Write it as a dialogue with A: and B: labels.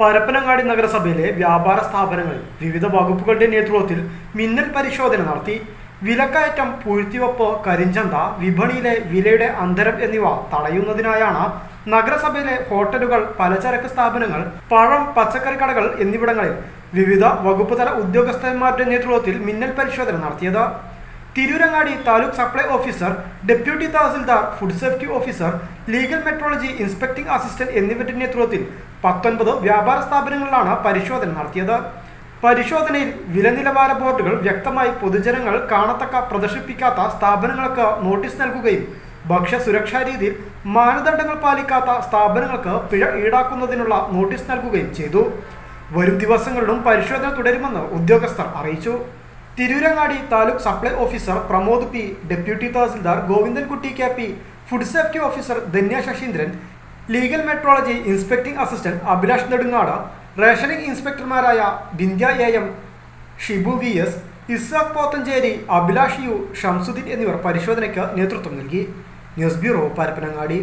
A: പരപ്പനങ്ങാടി നഗരസഭയിലെ വ്യാപാര സ്ഥാപനങ്ങളിൽ വിവിധ വകുപ്പുകളുടെ നേതൃത്വത്തിൽ മിന്നൽ പരിശോധന നടത്തി. വിലക്കയറ്റം പൂഴ്ത്തിവെപ്പ് കരിഞ്ചന്ത വിപണിയിലെ വിലയുടെ അന്തരം എന്നിവ തടയുന്നതിനായാണ് നഗരസഭയിലെ ഹോട്ടലുകൾ പലചരക്ക് സ്ഥാപനങ്ങൾ പഴം പച്ചക്കറി കടകൾ എന്നിവിടങ്ങളിൽ വിവിധ വകുപ്പ് തല ഉദ്യോഗസ്ഥന്മാരുടെ നേതൃത്വത്തിൽ മിന്നൽ പരിശോധന നടത്തിയത്. Tirurangadi taluk supply officer deputy tahsildar food safety officer legal metrology inspecting assistant എന്നിവരുടെ നേതൃത്വത്തിൽ പത്തൊൻപത് വ്യാപാര സ്ഥാപനങ്ങളിലാണ് പരിശോധന നടത്തിയത്. പരിശോധനയിൽ വില നിലവാര ബോർഡുകൾ വ്യക്തമായി പൊതുജനങ്ങൾ കാണത്തക്ക പ്രദർശിപ്പിക്കാത്ത സ്ഥാപനങ്ങൾക്ക് നോട്ടീസ് നൽകുകയും ഭക്ഷ്യ സുരക്ഷാ രീതിയിൽ മാനദണ്ഡങ്ങൾ പാലിക്കാത്ത സ്ഥാപനങ്ങൾക്ക് പിഴ ഈടാക്കുന്നതിനുള്ള നോട്ടീസ് നൽകുകയും ചെയ്തു. വരും ദിവസങ്ങളിലും പരിശോധന തുടരുമെന്ന് ഉദ്യോഗസ്ഥർ അറിയിച്ചു. Tirurangadi taluk supply officer Pramod P deputy tahsildar Govindankutty K P food safety officer Dhanya Sasheendran legal metrology inspecting assistant Abhilash Nedungad rationing ഇൻസ്പെക്ടർമാരായ Bindya A M Shibu V S Ishaq Pothancheri Abhilash U Shamsuddin എന്നിവർ പരിശോധനയ്ക്ക് നേതൃത്വം നൽകി. News bureau Parappanangadi.